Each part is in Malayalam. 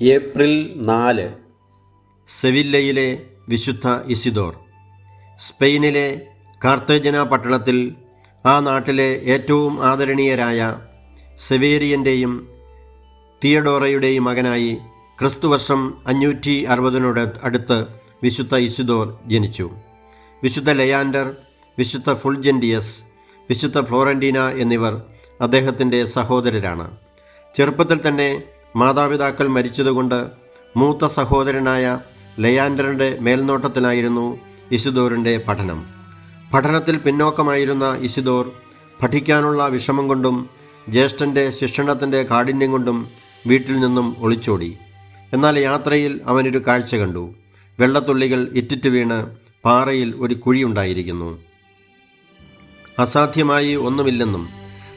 ഏപ്രിൽ നാല്. സെവില്ലയിലെ വിശുദ്ധ ഇസിദോർ. സ്പെയിനിലെ കാർത്തേജന പട്ടണത്തിൽ ആ നാട്ടിലെ ഏറ്റവും ആദരണീയരായ സെവേരിയന്റെയും തിയഡോറയുടെയും മകനായി ക്രിസ്തുവർഷം അഞ്ഞൂറ്റി അറുപതിനോട് അടുത്ത് വിശുദ്ധ ഇസിദോർ ജനിച്ചു. വിശുദ്ധ ലയാൻഡർ വിശുദ്ധ ഫുൾജെൻഡിയസ് വിശുദ്ധ ഫ്ലോറന്റീന എന്നിവർ അദ്ദേഹത്തിന്റെ സഹോദരരാണ്. ചെറുപ്പത്തിൽ തന്നെ മാതാപിതാക്കൾ മരിച്ചതുകൊണ്ട് മൂത്ത സഹോദരനായ ലയാൻഡറിന്റെ മേൽനോട്ടത്തിലായിരുന്നു ഇസിദോറിന്റെ പഠനം. പഠനത്തിൽ പിന്നോക്കമായിരുന്ന ഇസിദോർ പഠിക്കാനുള്ള വിഷമം കൊണ്ടും ജ്യേഷ്ഠന്റെ ശിക്ഷണത്തിന്റെ കാഠിന്യം കൊണ്ടും വീട്ടിൽ നിന്നും ഒളിച്ചോടി. എന്നാൽ യാത്രയിൽ അവനൊരു കാഴ്ച കണ്ടു. വെള്ളത്തുള്ളികൾ ഇറ്റിറ്റ് വീണ് പാറയിൽ ഒരു കുഴിയുണ്ടായിരിക്കുന്നു അസാധ്യമായി ഒന്നുമില്ലെന്നും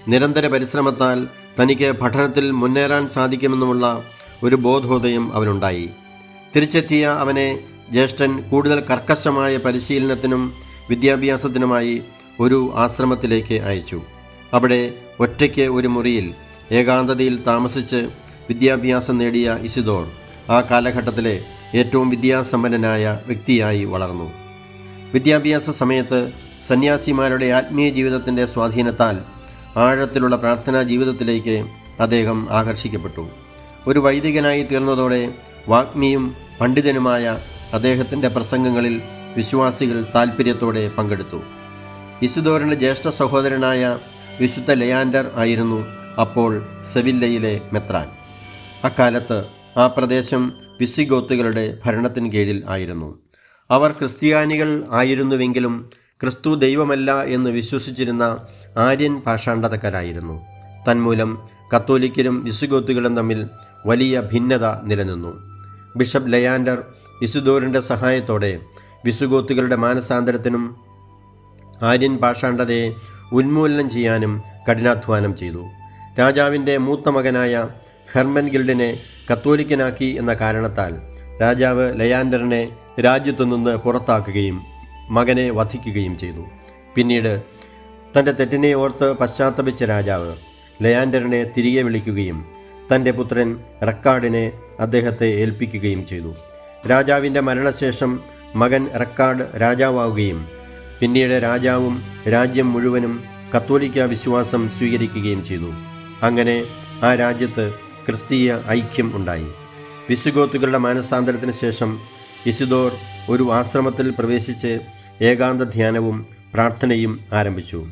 നിരന്തര പരിശ്രമത്താൽ തനിക്ക് പഠനത്തിൽ മുന്നേറാൻ സാധിക്കുമെന്നുമുള്ള ഒരു ബോധോദയം അവനുണ്ടായി. തിരിച്ചെത്തിയ അവനെ ജ്യേഷ്ഠൻ കൂടുതൽ കർക്കശമായ പരിശീലനത്തിനും വിദ്യാഭ്യാസത്തിനുമായി ഒരു ആശ്രമത്തിലേക്ക് അയച്ചു. അവിടെ ഒറ്റയ്ക്ക് ഒരു മുറിയിൽ ഏകാന്തതയിൽ താമസിച്ച് വിദ്യാഭ്യാസം നേടിയ ഇസിദോർ ആ കാലഘട്ടത്തിലെ ഏറ്റവും വിദ്യാസമ്പന്നനായ വ്യക്തിയായി വളർന്നു. വിദ്യാഭ്യാസ സമയത്ത് സന്യാസിമാരുടെ ആത്മീയ ജീവിതത്തിന്റെ സ്വാധീനത്താൽ ആഴത്തിലുള്ള പ്രാർത്ഥനാ ജീവിതത്തിലേക്ക് അദ്ദേഹം ആകർഷിക്കപ്പെട്ടു. ഒരു വൈദികനായി തീർന്നതോടെ വാഗ്മിയും പണ്ഡിതനുമായ അദ്ദേഹത്തിന്റെ പ്രസംഗങ്ങളിൽ വിശ്വാസികൾ താൽപ്പര്യത്തോടെ പങ്കെടുത്തു. ഇസുദോറിന്റെ ജ്യേഷ്ഠ സഹോദരനായ വിശുദ്ധ ലയാൻഡർ ആയിരുന്നു അപ്പോൾ സെവില്ലയിലെ മെത്രാൻ. അക്കാലത്ത് ആ പ്രദേശം വിസിഗോത്തുകളുടെ ഭരണത്തിന് കീഴിൽ ആയിരുന്നു. അവർ ക്രിസ്ത്യാനികൾ ആയിരുന്നുവെങ്കിലും ക്രിസ്തു ദൈവമല്ല എന്ന് വിശ്വസിച്ചിരുന്ന ആര്യൻ ഭാഷാണ്ടതക്കാരായിരുന്നു. തന്മൂലം കത്തോലിക്കരും വിസുഗോത്തുകളും തമ്മിൽ വലിയ ഭിന്നത നിലനിന്നു. ബിഷപ്പ് ലയാൻഡർ ഇസുദോറിന്റെ സഹായത്തോടെ വിസുഗോത്തുകളുടെ മാനസാന്തരത്തിനും ആര്യൻ പാഷാണ്ഡതയെ ഉന്മൂലനം ചെയ്യാനും കഠിനാധ്വാനം ചെയ്തു. രാജാവിന്റെ മൂത്ത മകനായ ഹെർമൻ ഗിൽഡിനെ കത്തോലിക്കനാക്കി എന്ന കാരണത്താൽ രാജാവ് ലയാൻഡറിനെ രാജ്യത്തുനിന്ന് പുറത്താക്കുകയും മകനെ വധിക്കുകയും ചെയ്തു. പിന്നീട് തന്റെ തെറ്റിനെ ഓർത്ത് പശ്ചാത്തപിച്ച രാജാവ് ലയാൻഡറിനെ തിരികെ വിളിക്കുകയും തന്റെ പുത്രൻ റെക്കാർഡിനെ അദ്ദേഹത്തെ ഏൽപ്പിക്കുകയും ചെയ്തു. രാജാവിന്റെ മരണശേഷം മകൻ റെക്കാർഡ് രാജാവാവുകയും പിന്നീട് രാജാവും രാജ്യം മുഴുവനും കത്തോലിക്ക വിശ്വാസം സ്വീകരിക്കുകയും ചെയ്തു. അങ്ങനെ ആ രാജ്യത്ത് ക്രിസ്തീയ ഐക്യം ഉണ്ടായി. വിസുഗോത്തുകളുടെ മാനസാന്തരത്തിന് ശേഷം ഇസുദോർ ഒരു ആശ്രമത്തിൽ പ്രവേശിച്ച് ഏകാന്ത ധ്യാനവും പ്രാർത്ഥനയും ആരംഭിച്ചു.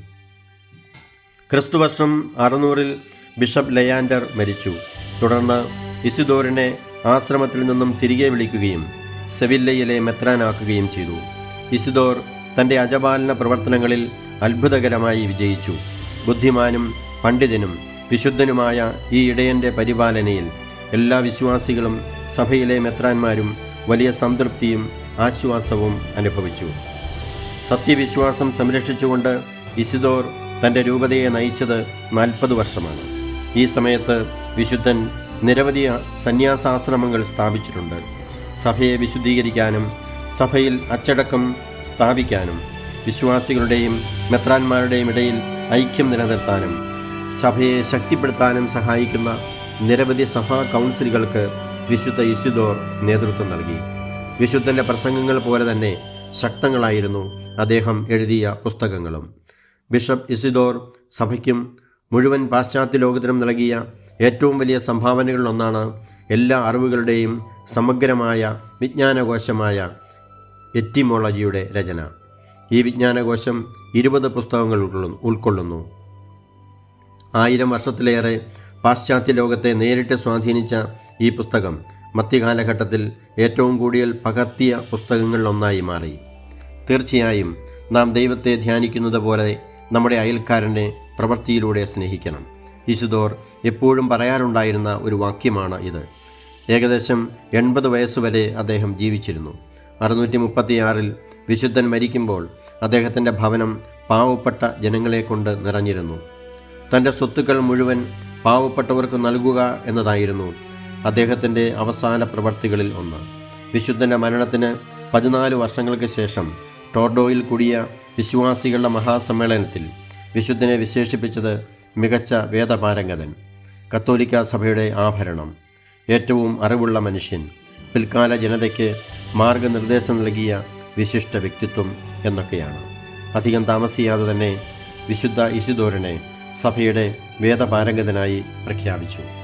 ക്രിസ്തുവർഷം അറുന്നൂറിൽ ബിഷപ്പ് ലയാൻഡർ മരിച്ചു. തുടർന്ന് ഇസിദോറിനെ ആശ്രമത്തിൽ നിന്നും തിരികെ വിളിക്കുകയും സെവില്ലയിലെ മെത്രാനാക്കുകയും ചെയ്തു. ഇസിദോർ തന്റെ അജപാലന പ്രവർത്തനങ്ങളിൽ അത്ഭുതകരമായി വിജയിച്ചു. ബുദ്ധിമാനും പണ്ഡിതനും വിശുദ്ധനുമായ ഈ ഇടയന്റെ പരിപാലനയിൽ എല്ലാ വിശ്വാസികളും സഭയിലെ മെത്രാന്മാരും വലിയ സംതൃപ്തിയും ആശ്വാസവും അനുഭവിച്ചു. സത്യവിശ്വാസം സംരക്ഷിച്ചുകൊണ്ട് ഇസിദോർ തന്റെ രൂപതയെ നയിച്ചത് നാൽപ്പത് വർഷമാണ്. ഈ സമയത്ത് വിശുദ്ധൻ നിരവധി സന്യാസാശ്രമങ്ങൾ സ്ഥാപിച്ചിട്ടുണ്ട്. സഭയെ വിശുദ്ധീകരിക്കാനും സഭയിൽ അച്ചടക്കം സ്ഥാപിക്കാനും വിശ്വാസികളുടെയും മെത്രാന്മാരുടെയും ഇടയിൽ ഐക്യം നിലനിർത്താനും സഭയെ ശക്തിപ്പെടുത്താനും സഹായിക്കുന്ന നിരവധി സഭാ കൗൺസിലുകൾക്ക് വിശുദ്ധ ഇസുദോർ നേതൃത്വം നൽകി. വിശുദ്ധന്റെ പ്രസംഗങ്ങൾ പോലെ തന്നെ ശക്തങ്ങളായിരുന്നു അദ്ദേഹം എഴുതിയ പുസ്തകങ്ങളും. ബിഷപ്പ് ഇസിദോർ സഭയ്ക്കും മുഴുവൻ പാശ്ചാത്യ ലോകത്തിനും നൽകിയ ഏറ്റവും വലിയ സംഭാവനകളിലൊന്നാണ് എല്ലാ അറിവുകളുടെയും സമഗ്രമായ വിജ്ഞാനകോശമായ എറ്റിമോളജിയുടെ രചന. ഈ വിജ്ഞാനകോശം ഇരുപത് പുസ്തകങ്ങൾ ഉൾക്കൊള്ളുന്നു. ആയിരം വർഷത്തിലേറെ പാശ്ചാത്യ ലോകത്തെ നേരിട്ട് സ്വാധീനിച്ച ഈ പുസ്തകം മധ്യകാലഘട്ടത്തിൽ ഏറ്റവും കൂടുതൽ പകർത്തിയ പുസ്തകങ്ങളിലൊന്നായി മാറി. തീർച്ചയായും നാം ദൈവത്തെ ധ്യാനിക്കുന്നത് പോലെ നമ്മുടെ അയൽക്കാരനെ പ്രവൃത്തിയിലൂടെ സ്നേഹിക്കണം. ഇശുദോർ എപ്പോഴും പറയാറുണ്ടായിരുന്ന ഒരു വാക്യമാണ് ഇത്. ഏകദേശം എൺപത് വയസ്സുവരെ അദ്ദേഹം ജീവിച്ചിരുന്നു. അറുന്നൂറ്റി മുപ്പത്തിയാറിൽ വിശുദ്ധൻ മരിക്കുമ്പോൾ അദ്ദേഹത്തിന്റെ ഭവനം പാവപ്പെട്ട ജനങ്ങളെ കൊണ്ട് നിറഞ്ഞിരുന്നു. തന്റെ സ്വത്തുക്കൾ മുഴുവൻ പാവപ്പെട്ടവർക്ക് നൽകുക എന്നതായിരുന്നു അദ്ദേഹത്തിന്റെ അവസാന പ്രവർത്തികളിൽ ഒന്ന്. വിശുദ്ധന്റെ മരണത്തിന് പതിനാല് വർഷങ്ങൾക്ക് ശേഷം ടോർഡോയിൽ കൂടിയ വിശ്വാസികളുടെ മഹാസമ്മേളനത്തിൽ വിശുദ്ധനെ വിശേഷിപ്പിച്ചത് മികച്ച വേദപാരംഗതൻ കത്തോലിക്ക സഭയുടെ ആഭരണം ഏറ്റവും അറിവുള്ള മനുഷ്യൻ പിൽക്കാല ജനതയ്ക്ക് മാർഗനിർദ്ദേശം നൽകിയ വിശിഷ്ട വ്യക്തിത്വം എന്നൊക്കെയാണ്. അധികം താമസിയാതെ തന്നെ വിശുദ്ധ ഇശുദോരനെ സഭയുടെ വേദപാരംഗതനായി പ്രഖ്യാപിച്ചു.